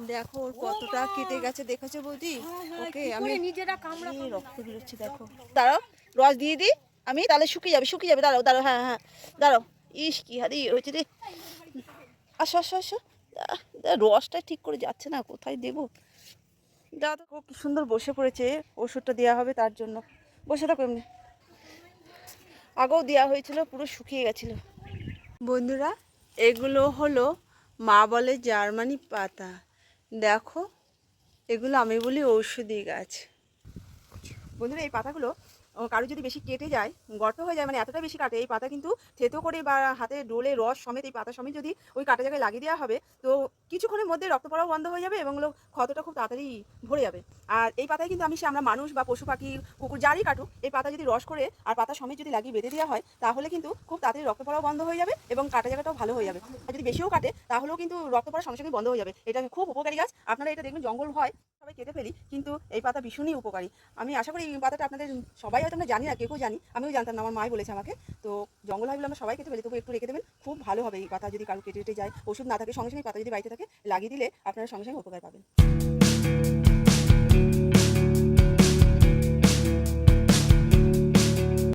দেখো ওর কতটা কেটে গেছে দেখেছ বৌদি? ওকে আমি নিজেরা কামড়া রক্ত বেরোচ্ছে দেখো। দাঁড়াও রস দিয়ে দিই আমি তাহলে শুকিয়ে যাবে শুকিয়ে যাবে দাঁড়াও দাঁড়াও হ্যাঁ হ্যাঁ দাঁড়াও। ইস কি হারি হয়েছে রে। আসো আসো আসো। দা- রসটা ঠিক করে যাচ্ছে না কোথায় দেবো? দাদা কি সুন্দর বসে পড়েছে ওষুধটা দেওয়া হবে তার জন্য। বসে থাকো এমনি। আগেও দেওয়া হয়েছিল পুরো শুকিয়ে গেছিল। বন্ধুরা এগুলো হলো মা বলে জার্মানি পাতা। দেখো, এগুলো আমি বলি ঔষধি গাছ। বন্ধুরা, এই পাতাগুলো কারও যদি বেশি কেটে যায়, গর্ত হয়ে যায় মানে এতটা বেশি কাটে, এই পাতা কিন্তু থেতো করে বা হাতে ডোলে রস সমেত এই পাতা সমেত যদি ওই কাটা জায়গায় লাগিয়ে দেওয়া হবে, তো কিছুক্ষণের মধ্যে রক্ত পড়াও বন্ধ হয়ে যাবে এবং হলো ক্ষতটা খুব তাড়াতাড়ি ভরে যাবে। আর এই পাতায় কিন্তু আমি সে আমরা মানুষ বা পশু পাখি, কুকুর যারই কাটুক, এই পাতা যদি রস করে আর পাতা সমেত যদি লাগিয়ে বেঁধে দেওয়া হয়, তাহলে কিন্তু খুব তাড়াতাড়ি রক্ত পড়াও বন্ধ হয়ে যাবে এবং কাটা জায়গাটাও ভালো হয়ে যাবে। আর যদি বেশিও কাটে, তাহলেও কিন্তু রক্ত পড়ার সঙ্গে সঙ্গে বন্ধ হয়ে যাবে। এটা খুব উপকারী গাছ। আপনারা এটা দেখবেন, জঙ্গল হয়, সবাই কেটে ফেলি, কিন্তু এই পাতা ভীষণই উপকারী। আমি আশা করি এই পাতাটা আপনাদের সবাই হয়তো আমরা জানি না, কেউ কেউ জানি, আমিও জানতাম না, আমার মাই বলেছে আমাকে। তো জঙ্গল হয় বলে আমরা সবাই কেটে ফেলি, তবু একটু রেখে দেবেন, খুব ভালো হবে এই পাতা যদি কারও কেটে কেটে যায়, ওষুধ না থাকে, সঙ্গে সঙ্গে পাতা যদি বাড়িতে থাকে লাগিয়ে দিলে আপনারা সঙ্গে সঙ্গে উপকার পাবেন।